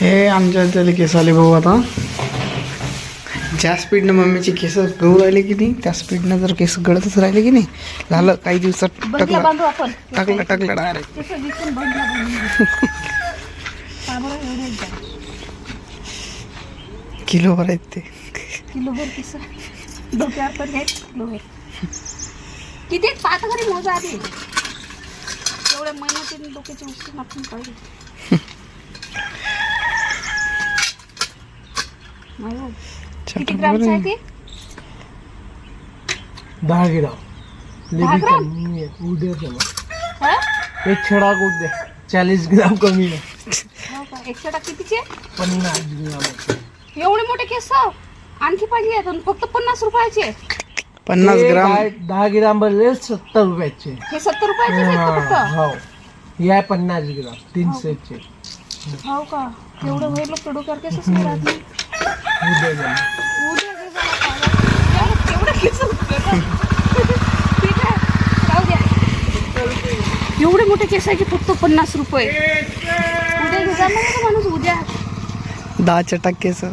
हे आमच्या त्याला केस आले भाऊ आता. ज्या स्पीडनं मम्मीची केस गळू राहिले की नाही त्या स्पीडनं जर केस गळतच राहिले की नाही झालं काही दिवसात टाकला. टाकला टाकला डायरेक्ट तसं दिसून बंगला बांधू का बरं एवढे आहेत ते. किलोभर किस. डोक्यावर पण आहेत किलोभर किती? पाहता घरी मोजा आधी. एवढ्या मेहनतीने डोक्याची उचलून आपण पाहिजे नाही हो. किती ग्रामचं आहे ते दहा ग्राम दहा ग्राम? कमी आहे. उद्या जमा हा? एक छडा कोट द्या चाळीस ग्राम कमी आहे हो का? एकशे टाक कितीचे? पन्नास ग्राम. एवढे मोठे केस आणखी पाहिजे आहेत. आणि फक्त पन्नास रुपयाचे. पन्नास ते ग्राम? काय दहा ग्राम भरले सत्तर रुपयाचे. हे सत्तर रुपयाचे आहेत का फक्त? हा, हो. या पन्नास ग्राम तीनशेचे. हो का? एवढं होईल लोक डोक्यावर केसच नाही राहत नाही. उद्या उद्या एवढं- का? मोठे केस आहे की फक्त पन्नास रुपये. उद्या माणूस उद्या. दहा चटाक केस.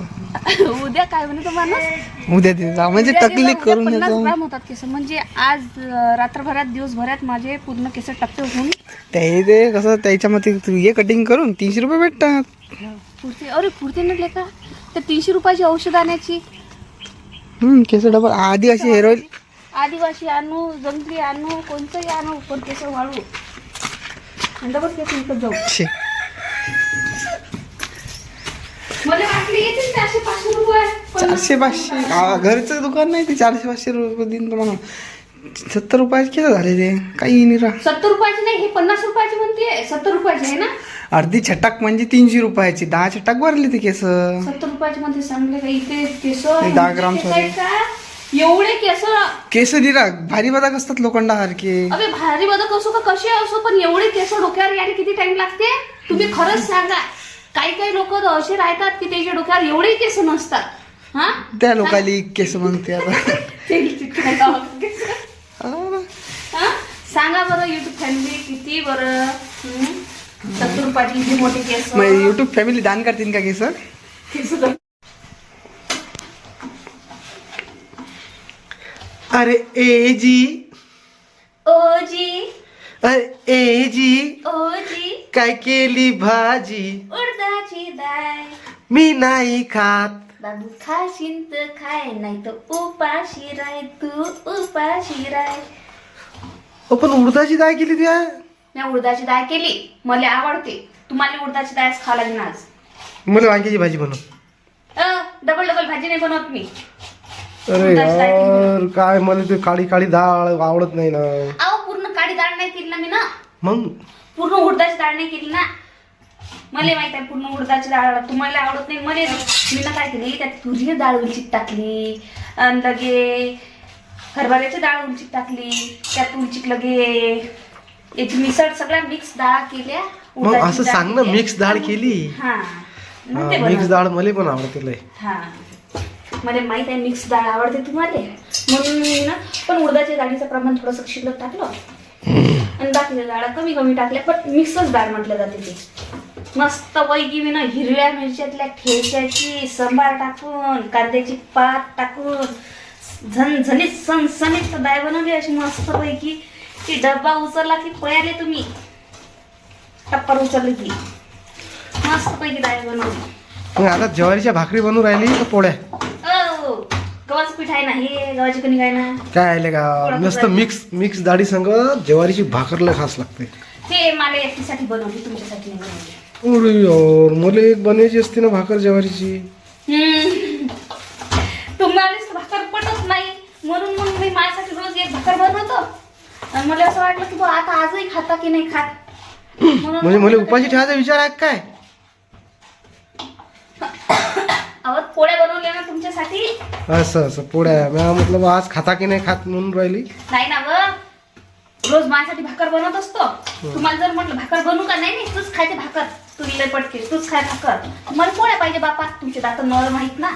उद्या काय म्हणे तो माणूस? उद्या ते जा म्हणजे टकली करून पन्नास येतो ग्राम होतात केस. म्हणजे आज रात्रभरात दिवसभरात माझे पूर्ण केस टप्पे होऊन. ते ते कसं त्याच्यामध्ये तू हे कटिंग करून तीनशे रुपये भेटतात. पुरते अरे पुरते ना लेका तर तीनशे रुपयाची औषध आणायची? हम्म, केस डबल आधी अशी हेअर ऑइल आदिवासी आणू जंगली आणू कोणतंही आणू पण केस वाळू. आणि डबल केस विकत जाऊ. छे मला वाटले येतील चारशे पाचशे रुपये. पण चारशे पाचशे. आ, घरचं दुकान नाही ते चारशे पाचशे रुपये दिन तुम्हाला. सत्तर रुपयाचे केलं झाले ते काही नाही राह सत्तर रुपयाचे नाही हे पन्नास रुपयाचे म्हणते. सत्तर रुपयाचे आहे ना? अर्धी छटाक म्हणजे तीनशे रुपयाची. दहा छटाक भरले ते केस. सत्तर रुपयाचे मध्ये सांगले का? इथे केस दहा ग्राम केस आहेत का? एवढे केस. केस दिला. भारी बदाक असतात लोखंडासारखे अबे भारी बदक असो का? कसे असो? पण एवढे केस डोक्यावर यायला किती टाइम लागते? तुम्ही खरंच सांगा. काही काही लोक असे राहतात की त्याच्या डोक्यावर एवढे केस नसतात. हा? त्या लोकाली केस म्हणते आता ते काय गावात केस. आ, हा? सांगा बरं युट्यूब फॅमिली किती बरं? हं? सत्तर रुपयाची किती मोठी केस. मग युट्यूब फॅमिली दान करतील का केस? अरे ए जी. ओजी अरे ए जी. ओजी काय केली भाजी? उडदाची डाळ. मी नाही खात. बाबू खाशीन तर खाय नाही तर उपाशी राय तू उपाशी राय. हो पण उडदाची डाळ केली त्या. मी उडदाची डाळ केली. मला आवडते. तुम्हाला उडदाची डाळ खावं लागेल आज. मला वांग्याची भाजी बनव. डबल डबल भाजी नाही बनवत मी. अरे उडदाची डाळ केली यार काय मला ते काळी काळी डाळ आवडत नाही ना. अहो पूर्ण काळी डाळ नाही केली ना मी ना. मग? पूर्ण उडदाची डाळ नाही केली ना. मला माहीत आहे पूर्ण उडदाची डाळ तुम्हाला आवडत नाही मला मी ना काय केली त्यात तुझी डाळ उलचित टाकली आणि लगे हरभऱ्याची डाळ उलचित टाकली त्यात उलचित लगे याची मिसळ सगळ्या मिक्स डाळ केल्या मग असं सांग ना. मिक्स डाळ केली. हा मग ते मिक्स बनवलं. डाळ मला पण आवडते लय. हा. मला माहीत आहे मिक्स डाळ आवडते तुम्हाला. म्हणून मी ना पण उडदाच्या डाळीचं प्रमाण थोडंसं शिल्लक टाकलं. आणि बाकीच्या डाळा कमी कमी टाकल्या पण मिक्सच डाळ म्हटलं जाते ते. मस्त पैकी मी ना हिरव्या मिरच्यातल्या ठेच्याची संबार टाकून कांद्याची पात टाकून झणझणीत सणसणीत डाळ बनवली अशी मस्त पैकी की डब्बा उचलला की पळाले तुम्ही. टप्पर उचलली की. मस्त पैकी डाळ बनवली. मग आता ज्वारीच्या भाकरी बनवून राहिली का पोळ्या? ओ गव्हाचं पीठ आहे ना हे गव्हाची कणी काय ना. काय आले का मस्त मिक्स मिक्स डाळी संग ज्वारीची भाकरला खास लागते. ते मला एकटीसाठी बनवली तुमच्यासाठी नाही बनवली. अरे यार मला एक बनवायची असते ना भाकर ज्वारीची. हम्म. तुम्हालाच भाकर पटत नाही म्हणून मग मी माझ्यासाठी रोज एक भाकर बनवतो. आणि मला असं वाटलं की आता आजही खाता की नाही खात? म्हणून म्हणजे मला उपाशी ठेवायचा विचार आहे काय? अहो पोळ्या बनवल्या ना तुमच्यासाठी? असं असं पोळ्या. आज खाता की नाही खात म्हणून राहिली. नाही ना ग रोज माझ्यासाठी भाकर बनवत असतो. तुम्हाला जर म्हटलं भाकर बनवू का? नाही नाही तूच खायचे भाकर. तुला लय पटके तूच खाय भाकर. मला पोळ्या पाहिजे बापा. तुमचे दात नरम आहेत ना?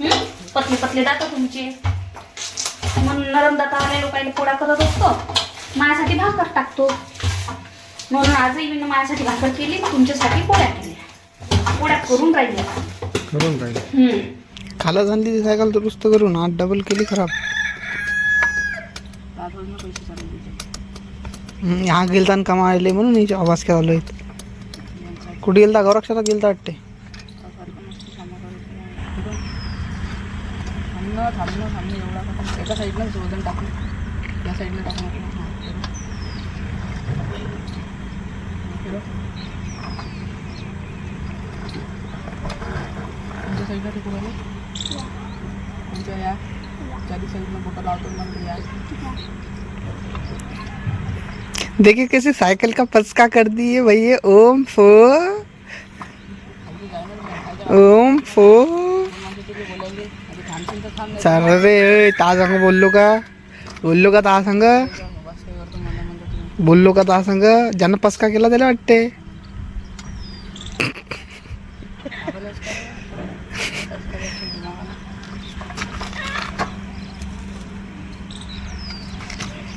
हं? पतले पतले दात तुमचे. म्हणून नरम दातावाल्या लोकांना पोळ्या करत असतो. माझ्यासाठी भाकर टाकतो. म्हणून आजही मी माझ्यासाठी भाकर केली तुमच्यासाठी पोळ्या केल्या. पोळ्या करून राहिली करून. खाला झाली ती सायकल दुरुस्त करून आठ डबल केली खराब. हा गेलता आणि कमायले म्हणून हिचे आवाज केला आलो कुठे गेलता? गौरक्षाला गेलता वाटते. थांबणं थांबणं. एका साईडनं वज़न टाकून या हाँ साईडला टिकून आले कोणत्या या चारी साईडनं बोटं लावतो या देखिए कैसे साइकिल का पचका कर दिए भैया। ओम फो ओम फो चाल रे ता संग बोललो का? बोललो का ता संग? बोललो का ता संग? ज्यानं पचका केला त्याला वाटते।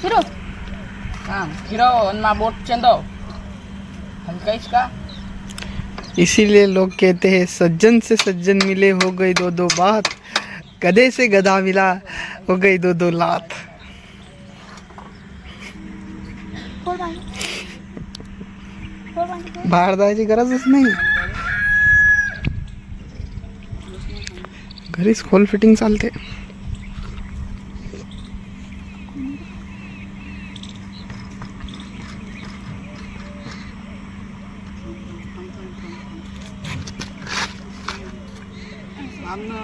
फिरो। हां मा बोट चेंदव हलकाईस का इसीलिए लोग कहते हैं, सज्जन से सज्जन मिले हो गई दो दो बात, गधे से गधा मिला हो गई दो दो लात। बाहेर गरजच नाही? घरीच खोल फिटिंग चालते थांब ना